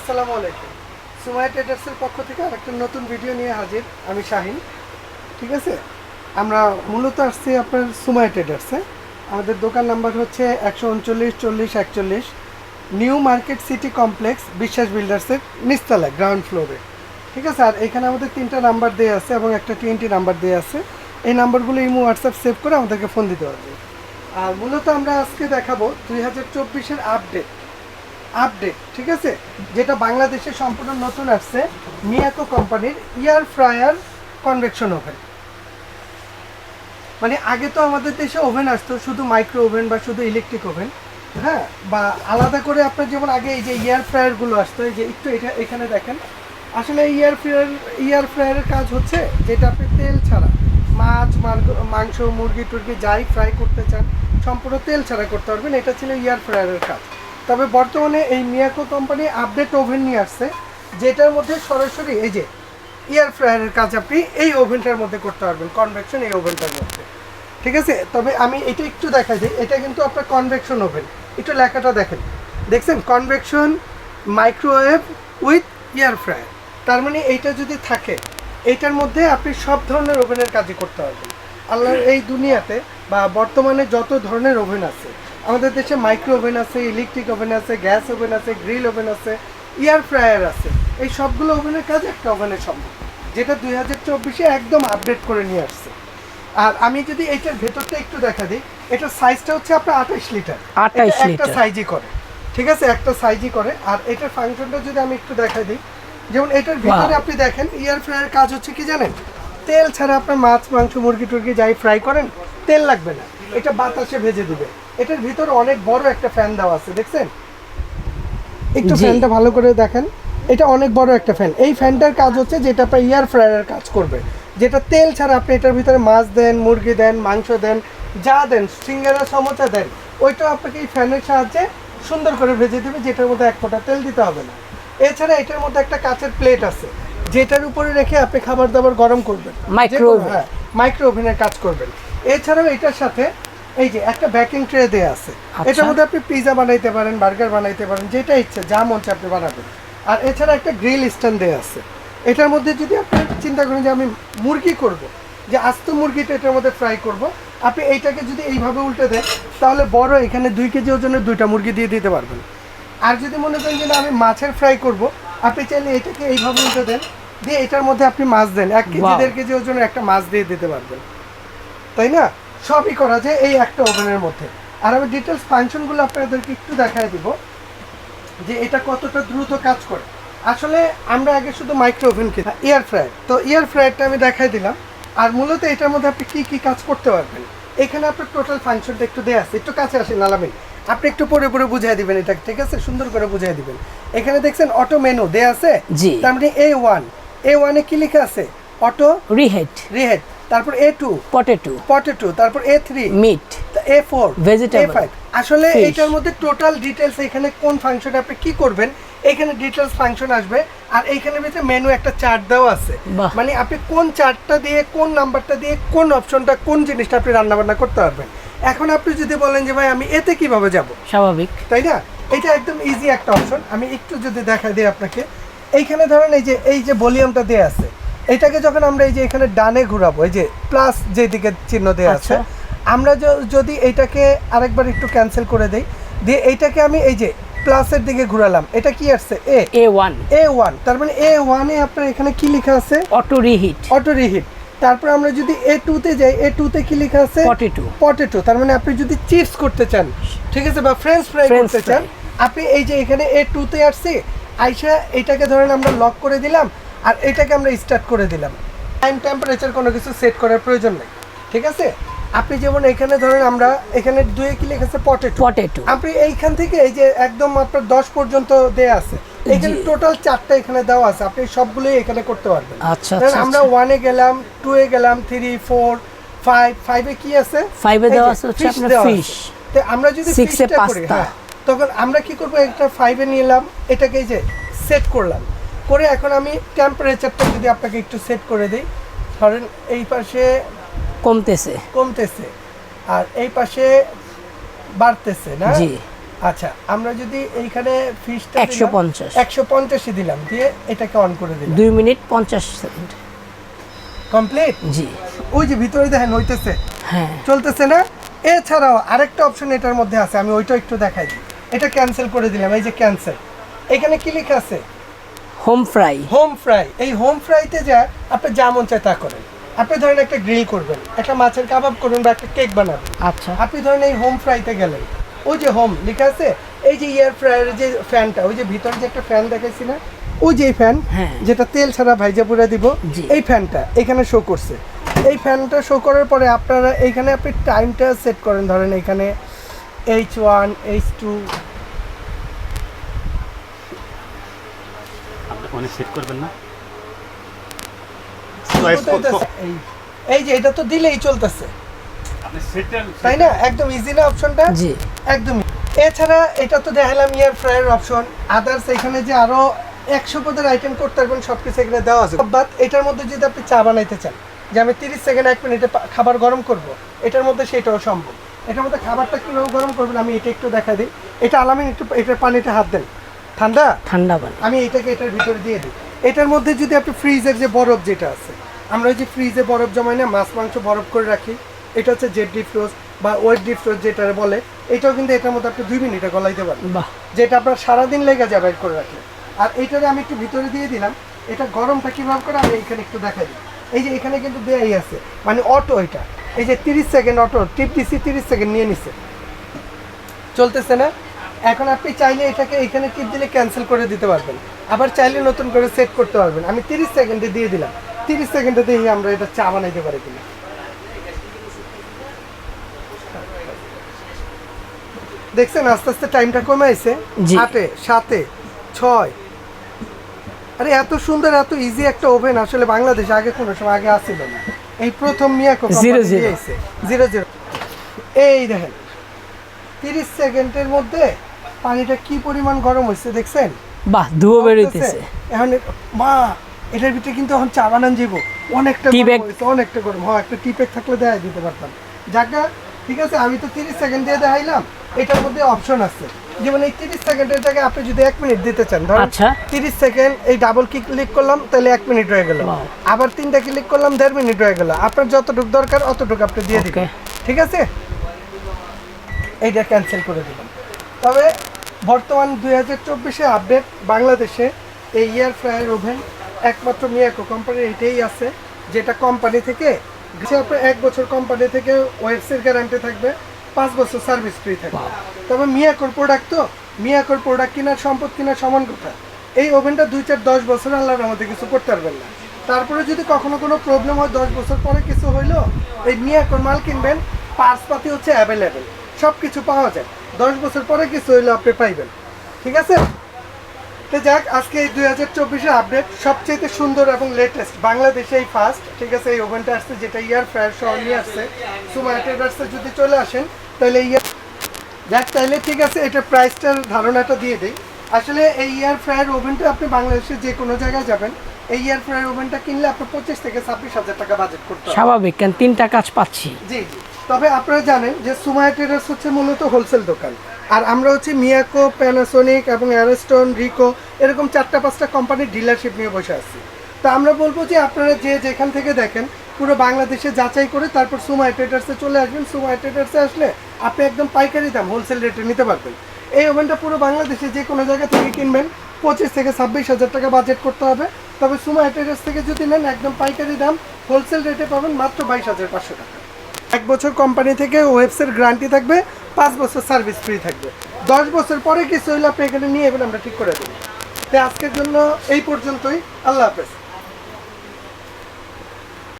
আসসালামু আলাইকুম। সুমাইয়া ট্রেডার্সের পক্ষ থেকে আরেকটা নতুন ভিডিও নিয়ে হাজির আমি শাহিন। ঠিক আছে? আমরা মূলত আসছি আপনার সুমাইয়া ট্রেডার্সে। আমাদের দোকান নাম্বার হচ্ছে একশো উনচল্লিশ, চল্লিশ, একচল্লিশ। নিউ মার্কেট সিটি কমপ্লেক্স, বিশ্বাস বিল্ডার্সের নিচতলায়, গ্রাউন্ড ফ্লোরে। ঠিক আছে? আর এখানে আমাদের তিনটা নাম্বার দেওয়া আছে এবং একটা টিএনটি নাম্বার দেওয়া আছে। এই নাম্বারগুলো ইমো, হোয়াটসঅ্যাপ সেভ করে আমাদেরকে ফোন দিতে পারবে। আর মূলত আমরা আজকে দেখাবো দুই হাজার চব্বিশের আপডেট। আপডেট ঠিক আছে? যেটা বাংলাদেশে সম্পূর্ণ নতুন আসছে, মিয়াকো কোম্পানির ইয়ার ফ্রায়ার কনভেকশন ওভেন। মানে আগে তো আমাদের দেশে ওভেন আসতো, শুধু মাইক্রো ওভেন বা শুধু ইলেকট্রিক ওভেন হ্যাঁ? বা আলাদা করে আপনার যেমন আগে এই যে ইয়ার ফ্রায়ারগুলো আসতো, এই যে একটু এটা, এখানে দেখেন। আসলে ইয়ার ফ্রায়ার ইয়ার ফ্রায়ারের কাজ হচ্ছে যেটা আপনি তেল ছাড়া, মাছ মাংস, মুরগি, টুরগি যাই ফ্রাই করতে চান, সম্পূর্ণ তেল ছাড়া করতে পারবেন। এটা ছিল ইয়ার ফ্রায়ারের কাজ। তবে বর্তমানে এই মিয়াকো কোম্পানি আপডেট ওভেন নিয়ে আসছে, যেটার মধ্যে সরাসরি এই যে এয়ার ফ্রায়ারের কাজ আপনি এই ওভেনটার মধ্যে করতে পারবেন কনভেকশন এই ওভেনটার মধ্যে। ঠিক আছে? তবে আমি এটা একটু দেখাই দিই এটা কিন্তু আপনার কনভেকশন ওভেন একটু লেখাটা দেখেন। দেখছেন? Convection microwave with air fryer তার মানে এইটা যদি থাকে, এইটার মধ্যে আপনি সব ধরনের ওভেনের কাজই করতে পারবেন। আল্লাহর এই দুনিয়াতে বা বর্তমানে যত ধরনের ওভেন আছে আমাদের দেশে মাইক্রো ওভেন আছে ইলেকট্রিক ওভেন আছে গ্যাস ওভেন আছে গ্রিল ওভেন আছে এয়ার ফ্রায়ার আছে। এই সবগুলো ওভেনের কাজ একটা ওভেনের সম্ভব। যেটা দুই হাজার চব্বিশে একদম আপডেট করে নিয়ে আসছে। আর আমি যদি এইটার ভেতরটা একটু দেখা দিই এটার সাইজটা হচ্ছে আপনার আঠাইশ লিটার 28 একটা। সাইজই করে। ঠিক আছে? একটা সাইজই করে। আর এটার ফাংশনটা যদি আমি একটু দেখা দিই যেমন এটার ভিতরে আপনি দেখেন এয়ার ফ্রায়ার কাজ হচ্ছে কি জানেন? তেল ছাড়া আপনার মাছ মাংস মুরগি টুরগি যাই ফ্রাই করেন তেল লাগবে না এটা বাতাসে ভেজে দিবে। এটার ভিতরে অনেক বড় একটা ফ্যান দেওয়া আছে দেখছেন? একটু ফ্যানটা ভালো করে দেখেন। এটা অনেক বড় একটা ফ্যান এই ফ্যানটার কাজ হচ্ছে যেটা আপনার ইয়ার ফ্রায়ারের কাজ করবে। যেটা তেল ছাড়া আপনি এটার ভিতরে মাছ দেন মুরগি দেন মাংস দেন যা দেন সিঙ্গারা সমোসা দেন ওইটাও আপনাকে এই ফ্যানের সাহায্যে সুন্দর করে ভেজে দেবে যেটার মধ্যে এক ফোঁটা তেল দিতে হবে না। এছাড়া এটার মধ্যে একটা কাঁচের প্লেট আছে যেটার উপরে রেখে আপনি খাবার দাবার গরম করবেন। Oven। হ্যাঁ মাইক্রো ওভেনের কাজ করবেন। এছাড়াও এটার সাথে এই যে একটা বেকিং ট্রে দেয়া আছে। আচ্ছা। এটার মধ্যে আপনি পিৎজা বানাইতে পারেন বার্গার বানাইতে পারেন যেটা ইচ্ছে যা মন চায় আপনি বানাবেন। আর এছাড়া একটা গ্রিল স্ট্যান্ড দেয়া আছে। এটার মধ্যে যদি আপনি চিন্তা করেন যে আমি মুরগি করব যে আস্ত মুরগিটা এটার মধ্যে ফ্রাই করব আপনি এইটাকে যদি এইভাবে উল্টে দেন তাহলে বড় এখানে দুই কেজি ওজনের দুইটা মুরগি দিয়ে দিতে পারবেন। আর যদি মনে করেন যে আমি মাছের ফ্রাই করব আপনি চাইলে এটাকে এইভাবে উল্টে দেন দিয়ে এটার মধ্যে আপনি মাছ দেন। এক কেজি দেড় কেজি ওজনের একটা মাছ দিয়ে দিতে পারবেন। তাই না? সবই করা যায় এই একটা ওভেনের মধ্যে। আর আমি ডিটেলস ফাংশনগুলো আপনাদেরকে একটু দেখায় দিব যে এটা কতটা দ্রুত কাজ করে। আসলে আমরা আগে শুধু মাইক্রো ওভেন কিনা এয়ার ফ্রায়ার তো এয়ার ফ্রায়ারটা আমি দেখাই দিলাম। আর মূলত এটার মধ্যে আপনি কি কি কাজ করতে পারবেন? এখানে আপনার টোটাল ফাংশনটা একটু দেয়া আছে একটু কাছে আসেন আলামিন আপনি একটু পরে পরে বুঝিয়ে দিবেন এটা ঠিক আছে? সুন্দর করে বুঝিয়ে দিবেন। এখানে দেখছেন অটো মেনু দেয়া আছে? জি। তার মানে এ ওয়ান এ ওয়ানে কি লেখা আছে? অটো রিহেট রিহেড তারপর এ টু পটেটো পটেটো তারপর a three meat a four vegetable five আসলে. এটার মধ্যে টোটাল ডিটেলস এখানে কোন ফাংশনে আপনি কি করবেন এখানে ডিটেলস ফাংশন আসবে আর এইখানের ভিতরে মেনু একটা চার্ট দেওয়া আছে। মানে আপনি কোন চার্টটা দিয়ে কোন নাম্বারটা দিয়ে কোন অপশনটা কোন জিনিসটা আপনি রান্না বান্না করতে পারবেন। এখন আপনি যদি বলেন যে ভাই আমি এতে কীভাবে যাব? স্বাভাবিক। তাই না? এটা একদম ইজি একটা অপশন আমি একটু যদি দেখা দিই আপনাকে। এইখানে ধরেন এই যে এই যে ভলিউমটা দেওয়া আছে এটাকে যখন আমরা এই যে এখানে ডানে ঘোরাবো এই যে প্লাস যেদিকে চিহ্ন দেওয়া আছে আচ্ছা। আমরা যদি এটাকে আরেকবার একটু ক্যান্সেল করে দেই দিয়ে এইটাকে আমি এই যে প্লাসের দিকে ঘোরালাম এটা কি আসছে? এ এ ওয়ান এ ওয়ান তার মানে এ ওয়ানে আপনার এখানে কি লেখা আছে? অটো রিহিট অটো রিহিট তারপর আমরা যদি এ টুতে যাই এ টুতে কি লেখা আছে? পটেটো পটেটো তার মানে আপনি যদি চিপস করতে চান ঠিক আছে বা ফ্রেঞ্চ ফ্রাই করতে চান আপনি এই যে এখানে এ টুতে আসছি আইসা এটাকে ধরেন আমরা লক করে দিলাম আর এটাকে আমরা স্টার্ট করে দিলাম। টাইম টেম্পারেচার কোনো কিছু সেট করার প্রয়োজন নেই ঠিক আছে? আপনি যেমন এখানে ধরেন আমরা এখানে দুয়ে কি লেখা আছে? পটেটো পটেটো আপনি এইখান থেকে এই যে একদম আপনার দশ পর্যন্ত দেয়া আছে এখানে টোটাল চারটা এখানে দেওয়া আছে আপনি সবগুলোই এখানে করতে পারবেন। আচ্ছা, আচ্ছা, আমরা আচ্ছা। ওয়ানে গেলাম টু এ গেলাম থ্রি ফোর ফাইভ ফাইভে কি আছে? ফাইভে দেওয়া আছে হচ্ছে আপনার fish। তো আমরা যদি করি পাস্তা। হ্যাঁ তখন আমরা কি করব? একটা ফাইভে নিলাম এটাকে এই যে সেট করলাম। করে এখন আমি টেম্পারেচারটা যদি আপনাকে একটু সেট করে দিই ধরেন এই পাশে কমতেছে। কমতেছে আর এই পাশে বাড়তেছে না? জি। আচ্ছা আমরা যদি এইখানে একশো পঞ্চাশ। একশো পঞ্চাশে দিলাম দিয়ে এটাকে অন করে দিলাম। দুই মিনিট পঞ্চাশ সেকেন্ড। কমপ্লিট জি। ওই যে ভিতরে দেখেন হইতেছে। হ্যাঁ। চলতেছে না? এছাড়াও আরেকটা অপশন এটার মধ্যে আছে আমি ওইটা একটু দেখাই দিই। এটা ক্যান্সেল করে দিলাম এই যে ক্যান্সেল এখানে কি লেখা আছে? হোম ফ্রাই হোম ফ্রাই এই হোম ফ্রাইতে যা আপনি যা মন চায় তা করেন। আপনি ধরেন একটা গ্রিল করবেন একটা মাছের কাবাব করবেন বা একটা কেক বানাবেন। আচ্ছা। আপনি ধরেন এই হোম ফ্রাইতে গেলেন। ওই যে হোম লেখা আছে? এই যে এয়ার ফ্রায়ারের যে ফ্যানটা ওই যে ভিতরে যে একটা ফ্যান দেখাইছি না? ওই যে ফ্যান হ্যাঁ। যেটা তেল ছাড়া ভাইজা পুরা দিব। এই ফ্যানটা এখানে শো করছে। এই ফ্যানটা শো করার পরে আপনারা এইখানে আপনি টাইমটা সেট করেন। ধরেন এখানে এইচ ওয়ান এইচ টু আপনি অনেক সেট করবেন না। এই এই যে এটা তো দিলেই চলতেছে। তাই না? একদম ইজি না অপশনটা জি। একদমই এছাড়া এটা তো দেখালাম ইয়ার ফ্রায়ার অপশন আদার্স এখানে যে আরও একশো পদের আইটেম করতে পারবেন সব কিছু এখানে দেওয়া আছে। বাট এটার মধ্যে যদি আপনি চা বানাইতে চান যে আমি তিরিশ সেকেন্ড এক মিনিটে খাবার গরম করব এটার মধ্যে সেটাও সম্ভব। এটার মধ্যে খাবারটা কীভাবে গরম করবেন আমি এটা একটু দেখা দিই। এটা আলামিন একটু এটার পানিটা হাত দেন। ঠান্ডা? ঠান্ডা পানি আমি এটাকে এটার ভিতরে দিয়ে দিই। এটার মধ্যে যদি আপনি ফ্রিজের যে বরফ যেটা আছে আমরা ওই যে ফ্রিজে বরফ জমাই না মাছ মাংস বরফ করে রাখি এটা হচ্ছে জেট ডিফ্রোজ বা ওয়েট ডিফ্রোজ যেটা বলে এটাও কিন্তু এটার মধ্যে আপনি দুই মিনিটে গলাইতে পারেন বাহ। যেটা আপনার সারাদিন লেগে যাবে এক করে রাখলে। আর এইটারে আমি একটু ভিতরে দিয়ে দিলাম এটা গরমটা কীভাবে করে আমি এখানে একটু দেখাই দিই। এই যে এখানে কিন্তু দেয়াই আছে মানে অটো এটা। এই যে তিরিশ সেকেন্ড অটো টিপ দিছি তিরিশ সেকেন্ড নিয়ে নিছে। চলতেছে না? এখন আপনি চাইলে এটাকে এখানে টিপ দিলে ক্যান্সেল করে দিতে পারবেন। আবার চাইলে নতুন করে সেট করতে পারবেন। আমি তিরিশ সেকেন্ডে দিয়ে দিলাম। তিরিশ সেকেন্ডে দিয়ে আমরা এটা চা বানাইতে পারি কিনা। দেখছেন আস্তে আস্তে টাইমটা কমে জি। আটে সাতে ছয়। আরে এত সুন্দর এত ইজি একটা ওভেন আসলে বাংলাদেশে আগে কোনো সময় আগে আসছিল না। এই প্রথম মিয়াকো zero। Zero zero. এই দেখেন তিরিশ সেকেন্ডের মধ্যে পানিটা কি পরিমাণ গরম হয়েছে দেখছেন? বাহ ধুয়ো বেরোইতেছে। এখন মা এটার ভিতরে কিন্তু এখন চা বানান যাব অনেকটা অনেকটা গরম। হ্যাঁ একটা টি থাকলে দেখাই দিতে পারতাম। যাকা ঠিক আছে আমি তো তিরিশ সেকেন্ড দিয়ে দেখাইলাম। এটার মধ্যে অপশন আছে। যেমন এই তিরিশ সেকেন্ডের জায়গায় আপনি যদি এক মিনিট দিতে চান ধরেন আচ্ছা। তিরিশ সেকেন্ড এই ডাবল কি ক্লিক করলাম তাহলে এক মিনিট হয়ে গেল। আবার তিনটা ক্লিক করলাম দেড় মিনিট হয়ে গেল। আপনার যতটুকু দরকার অতটুকু আপনি দিয়ে দিবেন। ঠিক আছে? এইটা ক্যান্সেল করে দিলাম। তবে বর্তমান দুই হাজার চব্বিশে আপডেট বাংলাদেশে এই এয়ার ফ্রায়ার ওভেন একমাত্র মিয়াকো কোম্পানির এটাই আছে যেটা কোম্পানি থেকে আপনার এক বছর কোম্পানি থেকে ওয়েবসের গ্যারান্টি থাকবে পাঁচ বছর সার্ভিস ফ্রি থাকবে। তবে মিয়াকোর প্রোডাক্ট তো মিয়াকোর প্রোডাক্ট কেনার সম্পদ কেনার সমান কথা। এই ওভেনটা দুই চার দশ বছর আল্লাহর আমাদের কিছু করতে পারবেন না। তারপরে যদি কখনো কোনো প্রবলেম হয় দশ বছর পরে কিছু হইল এই মিয়াকোর মাল কিনবেন পার্টস পাতি হচ্ছে অ্যাভেলেবেল সব কিছু পাওয়া যায়। দশ বছর পরে কিছু হইল আপনি পাইবেন। ঠিক আছে? তো যাক আজকে এই দুই হাজার চব্বিশের আপডেট সবচেয়ে সুন্দর এবং লেটেস্ট বাংলাদেশে এই ফার্স্ট ঠিক আছে? এই ওভেনটা আসছে যেটা ইয়ার ফ্রায়ার সহ নিয়ে আসছে। সুমা ট্রেডার্সে যদি চলে আসেন তাহলে ইয়ার যাক তাহলে ঠিক আছে এটা প্রাইসটার ধারণাটা দিয়ে দিই। আসলে এই ইয়ার ফ্রায়ার ওভেনটা আপনি বাংলাদেশে যে কোনো জায়গায় যাবেন এই ইয়ার ফ্রায়ার ওভেনটা কিনলে আপনার পঁচিশ থেকে ছাব্বিশ হাজার টাকা বাজেট করতে স্বাভাবিক কেন তিনটা কাজ পাচ্ছি। জি জি। তবে আপনারা জানেন যে সুমায়া ট্রেডার্স হচ্ছে মূলত হোলসেল দোকান। আর আমরা হচ্ছে মিয়াকো প্যানাসোনিক এবং অ্যারোস্টোন রিকো এরকম চারটা পাঁচটা কোম্পানির ডিলারশিপ নিয়ে বসে আছি। তো আমরা বলব যে আপনারা যে যেখান থেকে দেখেন, পুরো বাংলাদেশে যাচাই করে তারপর সুমায়া ট্রেডার্সে চলে আসবেন। সুমায়া ট্রেডার্সে আসলে আপনি একদম পাইকারি দাম, হোলসেল রেটে নিতে পারবেন। এই ওভেনটা পুরো বাংলাদেশে যে কোনো জায়গা থেকে কিনবেন, পঁচিশ থেকে ছাব্বিশ হাজার টাকা বাজেট করতে হবে। তবে সুমা ট্রেডার্স থেকে যদি নেন, একদম পাইকারি দাম, হোলসেল রেটে পাবেন মাত্র বাইশ হাজার পাঁচশো টাকা। এক বছর কোম্পানি থেকে ওয়েবসের গ্যারান্টি থাকবে, পাঁচ বছর সার্ভিস ফ্রি থাকবে। দশ বছর পরে কিছু হইলে আপনি এখানে নিয়ে এবার আমরা ঠিক করে দেবো। তাই আজকের জন্য এই পর্যন্তই। আল্লাহ হাফেজ।